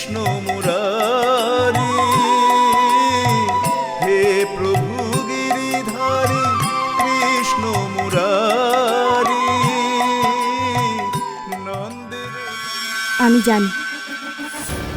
কৃষ্ণ মুরারি, হে প্রভু গিরিধারী, কৃষ্ণ মুরারি আমি জানি।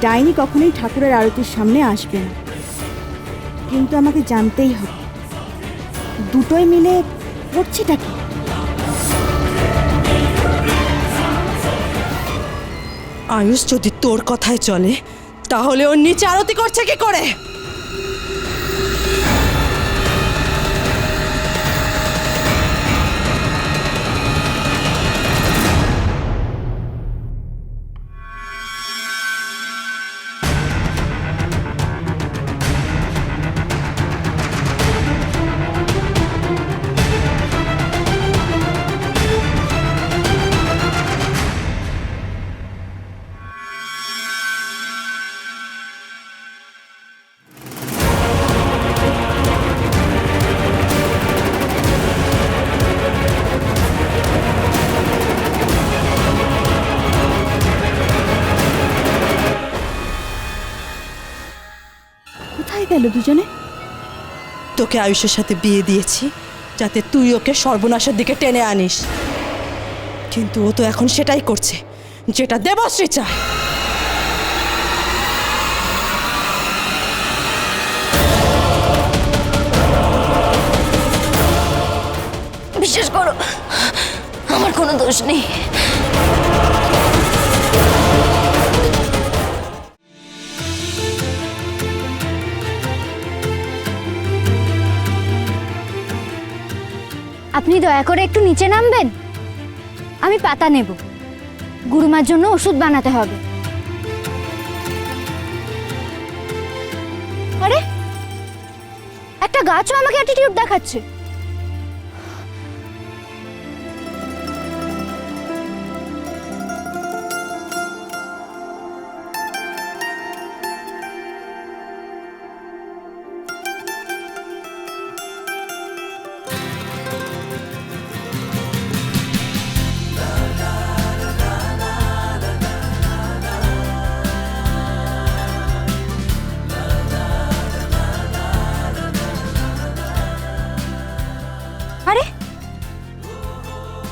ডাইনি কখনোই ঠাকুরের আরতির সামনে আসবে না। কিন্তু আমাকে জানতেই হবে। দুটোই মিলে করছেটা আয়ুষ যদি তোর কথায় চলে তাহলে ওর নিচে আরতি করছে কি করে? কোথায় গেল দুজনে? তোকে আয়ুষের সাথে বিয়ে দিয়েছি যাতে তুই ওকে সর্বনাশের দিকে টেনে আনিস। কিন্তু ও তো এখন সেটাই করছে যেটা দেবশ্রী চায়। বিশ্বাস করো আমার কোনো দোষ নেই। আপনি দয়া করে একটু নিচে নামবেন? আমি পাতা নেব। গুরুমার জন্য ওষুধ বানাতে হবে। আরে! একটা গাছও আমাকে অ্যাটিটিউড দেখাচ্ছে।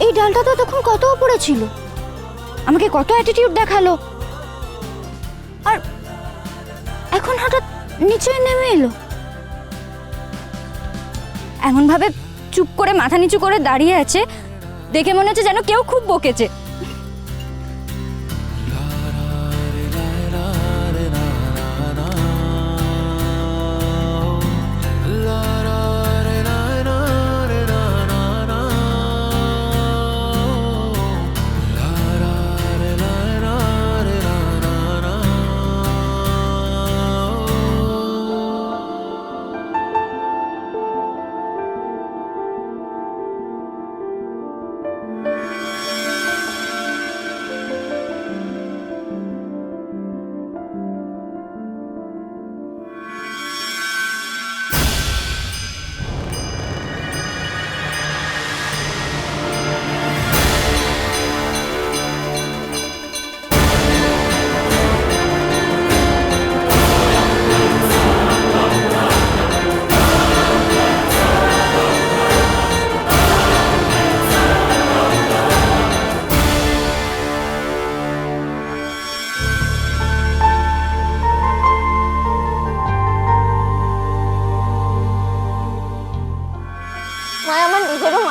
এই ডালটা তো তখন কত উপরে ছিল? আমাকে কত অ্যাটিটিউড দেখাল। আর এখন হঠাৎ নিচে নেমে এলো। এমনভাবে চুপ করে, মাথা নিচু করে দাঁড়িয়ে আছে, দেখে মনে হচ্ছে যেন কেউ খুব বকেছে।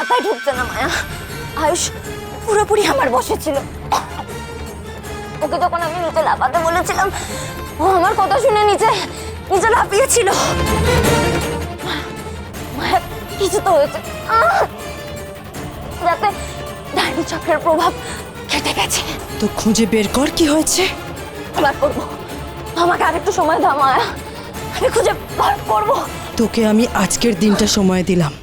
মাথায় ঢুকছে না মায়া। আয়ুষ পুরোপুরি আমার বসে ছিল। ওকে যখন আমি নিচে লাফাতে বলেছিলাম ও আমার কথা শুনে নিচে নিচে লাফিয়েছিল। মায়া কিছু তো হয়েছে! যাতে ডাইনি চক্রের প্রভাব কেটে গেছে। তো খুঁজে বের কর কি হয়েছে? বার করব। আমাকে আরেকটু সময় দাও মায়া। আমি খুঁজে বার করব। তোকে আমি আজকের দিনটা সময় দিলাম।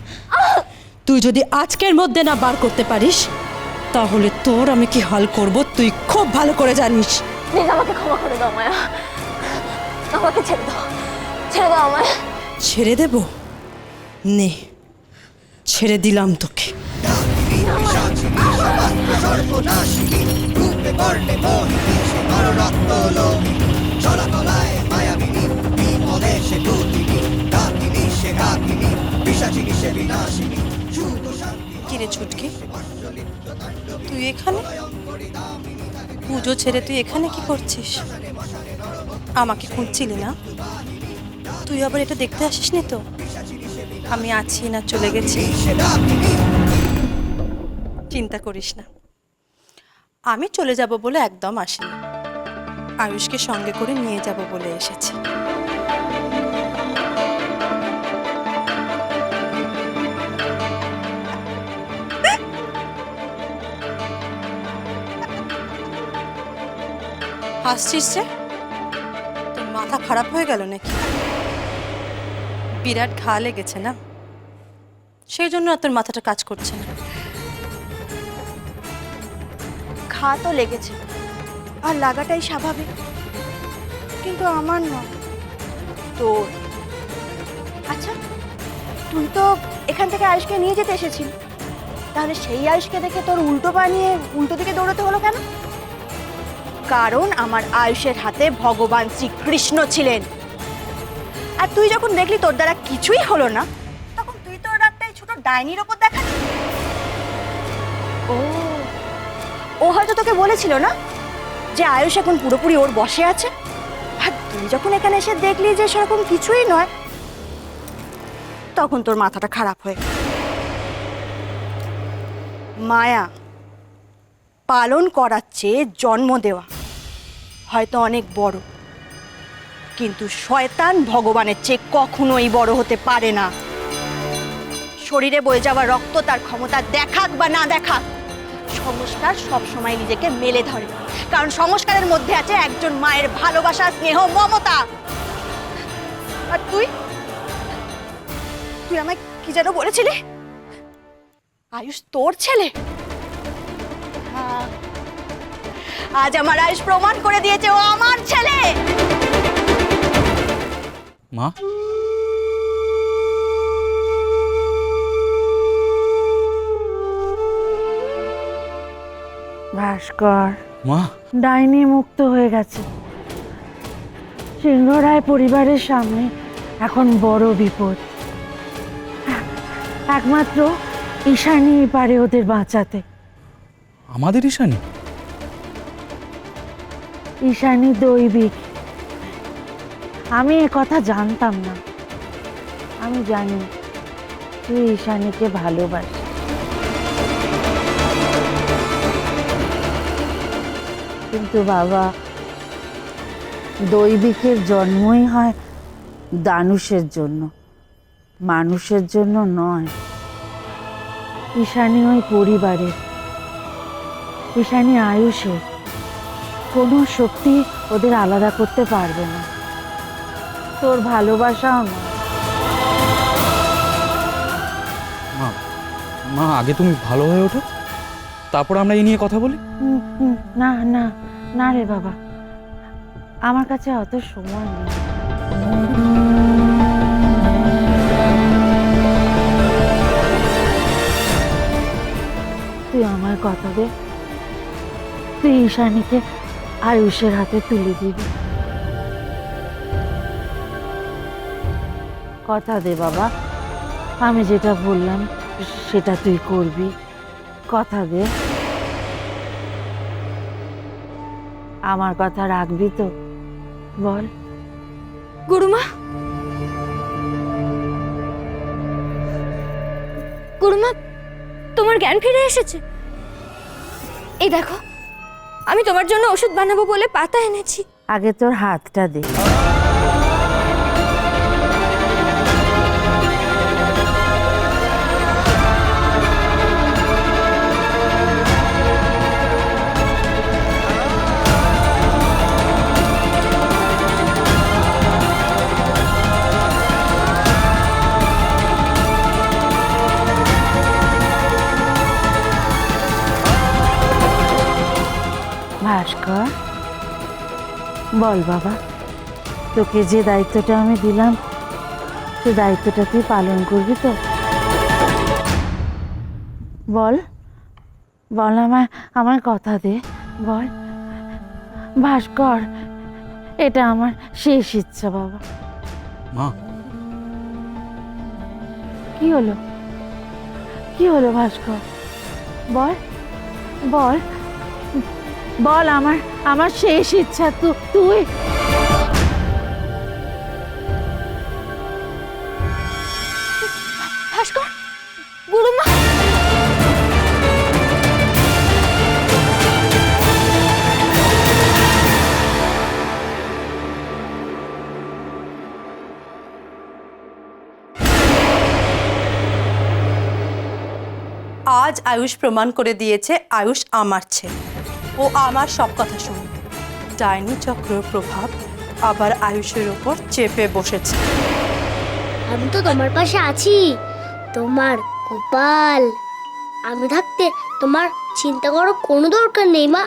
তুই যদি আজকের মধ্যে না বার করতে পারিস তাহলে তোর আমি কি হাল করব তুই খুব ভালো করে জানিস। প্লিজ আমাকে ক্ষমা করে দাও মায়া। আমাকে ছেড়ে দাও। ছেড়ে দাও আমায়। ছেড়ে দেব? নে ছেড়ে দিলাম তোকে। মোহিনী সে রক্ত কিরে ছুটকি? তুই এখানে? পুজো ছেড়ে তুই এখানে কি করছিস? আমাকে খুঁজছিলি না? তুই আবার এটা দেখতে আসিস নি তো? আমি আছি না, চলে গেছি। চিন্তা করিস না। আমি চলে যাব বলে একদম আসিনি। আয়ুষকে সঙ্গে করে নিয়ে যাব বলে এসেছি। হাসছিস যে? তোর মাথা খারাপ হয়ে গেল নাকি? বিরাট ঘা লেগেছে না? সেই জন্য আর তোর মাথাটা কাজ করছে না। ঘা তো লেগেছে, আর লাগাটাই স্বাভাবিক। কিন্তু আমার নয় তোর। আচ্ছা তুই তো এখান থেকে আয়ুষকে নিয়ে যেতে এসেছিলি। তাহলে সেই আয়ুষকে দেখে তোর উল্টো পা নিয়ে উল্টো দিকে দৌড়াতে হলো কেন? কারণ আমার আয়ুষের হাতে ভগবান শ্রীকৃষ্ণ ছিলেন। আর তুই যখন দেখলি তোর দ্বারা কিছুই হলো না, তখন তুই তোর রাগটাই ছোট ডাইনির ওপর দেখালি ও ও হয়তো তোকে বলেছিল না যে আয়ুষ এখন পুরোপুরি ওর বসে আছে? আর তুই যখন এখানে এসে দেখলি যে সেরকম কিছুই নয়, তখন তোর মাথাটা খারাপ হয়ে মায়া, পালন করার চেয়ে জন্ম দেওয়া। হয়তো অনেক বড়। কিন্তু শয়তান ভগবানের চেয়ে কখনোই বড় হতে পারে না। শরীরে বয়ে যাওয়া রক্ত তার ক্ষমতা দেখাক বা না দেখাক, সংস্কার সবসময় নিজেকে মেলে ধরে। কারণ সংস্কারের মধ্যে আছে একজন মায়ের ভালোবাসা, স্নেহ, মমতা। আর তুই? তুই আমায় কি যেন বলেছিলি? আয়ুষ তোর ছেলে? আজ আমার আয়ুষ প্রমাণ করে দিয়েছে ও আমার ছেলে! মা? ভাস্কর মা? ডাইনি মুক্ত হয়ে গেছে। সিংহরায় পরিবারের সামনে এখন বড় বিপদ। একমাত্র ঈশানী পারে ওদের বাঁচাতে। আমাদের ঈশানী? ঈশানী দৈবিক। আমি এ কথা জানতাম না। আমি জানি তুই ঈশানীকে ভালোবাসি কিন্তু বাবা, দৈবিকের জন্মই হয় দানুষের জন্য, মানুষের জন্য নয়। ঈশানী ওই পরিবারের, ঈশানী আয়ুষের। কোনো শক্তি ওদের আলাদা করতে পারবে না। তোর ভালোবাসাও না মা মা আগে তুমি ভালো হয়ে ওঠো তারপর আমরা এই নিয়ে কথা বলি। হুম, হুম, না না না রে বাবা। আমার কাছে অত সময় নেই। তুই আমার কথা দে। তুই ঈশানীকে আয়ুষের হাতে তুলে দিবি। কথা দে বাবা, আমি যেটা বললাম সেটা তুই করবি। কথা দে। আমার কথা রাখবি তো? বল। গুরুমা গুরুমা তোমার জ্ঞান ফিরে এসেছে। এই দেখো আমি তোমার জন্য ওষুধ বানাবো বলে পাতা এনেছি। আগে তোর হাতটা দে। ভাস্কর বল বাবা তোকে যে দায়িত্বটা আমি দিলাম সে দায়িত্বটা তুই পালন করবি তো? বল বল আমার আমার কথা দে বল। ভাস্কর এটা আমার শেষ ইচ্ছা বাবা। মা। কি হলো? কি হলো ভাস্কর? বল বল। বল আমার আমার শেষ ইচ্ছা, তো, তুই। আজ আয়ুষ প্রমাণ করে দিয়েছে, আয়ুষ আমার ছেলে ও আমার সব কথা শুনবে ডাইনি চক্রের প্রভাব আবার আয়ুষের ওপর চেপে বসেছে। আমি তো তোমার পাশে আছি। তোমার গোপাল আমি থাকতে তোমার চিন্তা করার কোনো দরকার নেই, মা।